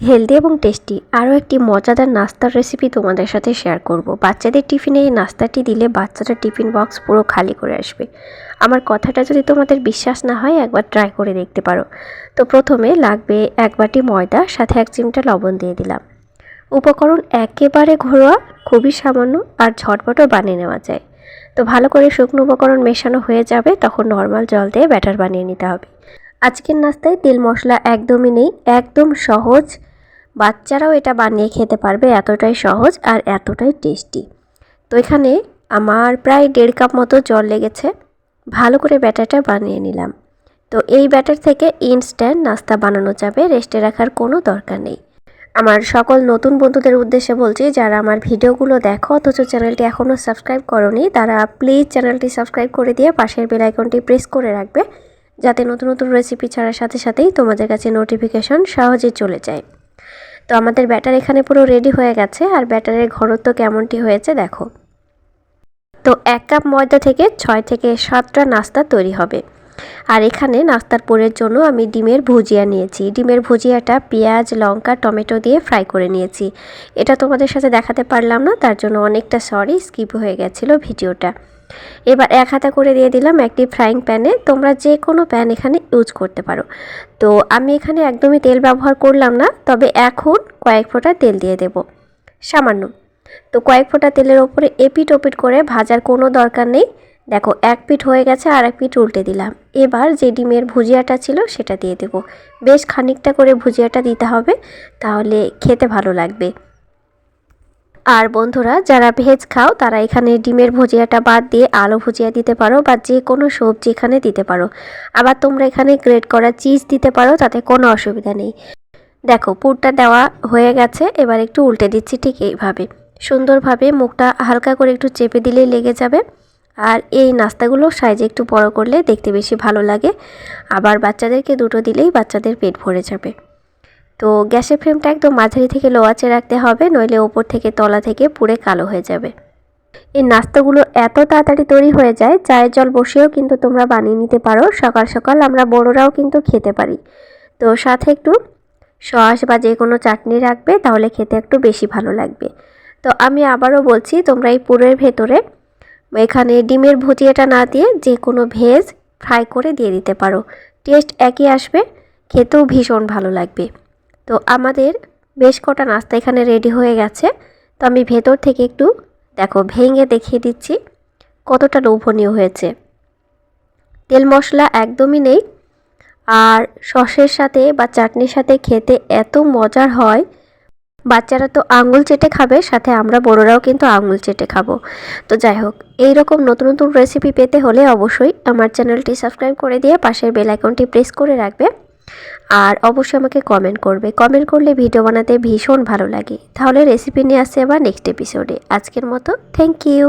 Healthy এবং tasty আরও একটি মজাদার নাস্তার রেসিপি তোমাদের সাথে শেয়ার করব। বাচ্চাদের টিফিনে এই নাস্তাটি দিলে বাচ্চারা টিফিন বক্স পুরো খালি করে আসবে। আমার কথাটা যদি তোমাদের বিশ্বাস না হয়, একবার ট্রাই করে দেখতে পারো। তো প্রথমে লাগবে এক বাটি ময়দা, সাথে এক চিমটা লবণ দিয়ে দিলাম। উপকরণ একেবারে ঘরোয়া, খুবই সামান্য আর ঝটপটও বানিয়ে নেওয়া যায়। তো ভালো করে শুকনো উপকরণ মেশানো হয়ে যাবে, তখন নর্মাল জল দিয়ে ব্যাটার বানিয়ে নিতে হবে। আজকের নাস্তায় তেল মশলা একদমই নেই, একদম সহজ। বাচ্চারাও এটা বানিয়ে খেতে পারবে, এতটাই সহজ আর এতটাই টেস্টি। তো এখানে আমার প্রায় দেড় কাপ মতো জল লেগেছে, ভালো করে ব্যাটারটা বানিয়ে নিলাম। তো এই ব্যাটার থেকে ইনস্ট্যান্ট নাস্তা বানানো যাবে, রেস্টে রাখার কোনো দরকার নেই। আমার সকল নতুন বন্ধুদের উদ্দেশ্যে বলছি, যারা আমার ভিডিওগুলো দেখো, অথচ চ্যানেলটি এখনও সাবস্ক্রাইব করনি, তারা প্লিজ চ্যানেলটি সাবস্ক্রাইব করে দিয়ে পাশের বেল আইকনটি প্রেস করে রাখবে। যাতে নতুন নতুন রেসিপি ছাড়ার সাথে সাথেই তোমাদের কাছে নোটিফিকেশন সহজে চলে যায়। তো আমাদের ব্যাটার এখানে পুরো রেডি হয়ে গেছে, আর ব্যাটারের ঘনত্ব কেমনটি হয়েছে দেখো। তো এক কাপ ময়দা থেকে ছয় থেকে সাতটা নাস্তা তৈরি হবে। আর এখানে নাস্তার পোরের জন্য আমি ডিমের ভুজিয়া নিয়েছি। ডিমের ভুজিয়াটা পেঁয়াজ, লঙ্কা, টমেটো দিয়ে ফ্রাই করে নিয়েছি। এটা তোমাদের সাথে দেখাতে পারলাম না, তার জন্য অনেকটা সরি স্কিপ হয়ে গেছিল ভিডিওটা। এবার এক হাতে করে দিয়ে দিলাম একটি ফ্রাইং প্যানে তোমরা যে কোনো প্যান এখানে ইউজ করতে পারো। তো আমি এখানে একদমই তেল ব্যবহার করলাম না, তবে এখন কয়েক ফোঁটা তেল দিয়ে দেব। সামান্য। তো কয়েক ফোঁটা তেলের ওপরে এপিট ওপিট করে ভাজার কোনো দরকার নেই। দেখো, এক পিঠ হয়ে গেছে আর এক পিঠ উল্টে দিলাম। এবার যে ডিমের ভুজিয়াটা ছিল সেটা দিয়ে দেব। বেশ খানিকটা করে ভুজিয়াটা দিতে হবে, তাহলে খেতে ভালো লাগবে। আর বন্ধুরা, যারা ভেজ খাও, তারা এখানে ডিমের ভুজিয়াটা বাদ দিয়ে আলু ভুজিয়া দিতে পারো বা যে কোনো সবজি এখানে দিতে পারো। আবার তোমরা এখানে গ্রেট করা চিজ দিতে পারো, তাতে কোনো অসুবিধা নেই। দেখো, পুরটা দেওয়া হয়ে গেছে, এবার একটু উল্টে দিচ্ছি ঠিক এইভাবে। সুন্দরভাবে মুখটা হালকা করে একটু চেপে দিলেই লেগে যাবে। আর এই নাস্তাগুলো সাইজে একটু বড় করলে দেখতে বেশি ভালো লাগে। আবার বাচ্চাদেরকে দুটো দিলেই বাচ্চাদের পেট ভরে যাবে। তো গ্যাসের ফ্লেমটা একদম মাঝারি থেকে লো রাখতে হবে, নইলে ওপর থেকে তলা থেকে পুড়ে কালো হয়ে যাবে। এই নাস্তাগুলো এত তাড়াতাড়ি তৈরি হয়ে যায়, চায়ের জল বসেও কিন্তু তোমরা বানিয়ে নিতে পারো। সকাল সকাল আমরা বড়োরাও কিন্তু খেতে পারি। তো সাথে একটু সস বা যে কোনো চাটনি রাখবে, তাহলে খেতে একটু বেশি ভালো লাগবে। তো আমি আবারও বলছি, তোমরা এই পুরের ভেতরে এখানে ডিমের ভুজিয়াটা না দিয়ে যে কোনো ভেজ ফ্রাই করে দিয়ে দিতে পারো। টেস্ট একই আসবে, খেতেও ভীষণ ভালো লাগবে। তো আমাদের বেশ কটা নাস্তা এখানে রেডি হয়ে গেছে। তো আমি ভেতর থেকে একটু, দেখো, ভেঙে দেখিয়ে দিচ্ছি কতটা লোভনীয় হয়েছে। তেল মশলা একদমই নেই। আর সসের সাথে বা চাটনির সাথে খেতে এত মজার হয়। বাচ্চারা তো আঙুল চেটে খাবে, সাথে আমরা বড়রাও কিন্তু আঙুল চেটে খাব। তো যাই হোক এই রকম নতুন নতুন রেসিপি পেতে হলে অবশ্যই আমার চ্যানেলটি সাবস্ক্রাইব করে দিয়ে পাশের বেল আইকনটি প্রেস করে রাখবে। আর অবশ্যই আমাকে কমেন্ট করবে। কমেন্ট করলে ভিডিও বানাতে ভীষণ ভালো লাগে। তাহলে রেসিপি নিয়ে আসছে আবার নেক্সট এপিসোডে আজকের মতো থ্যাংক ইউ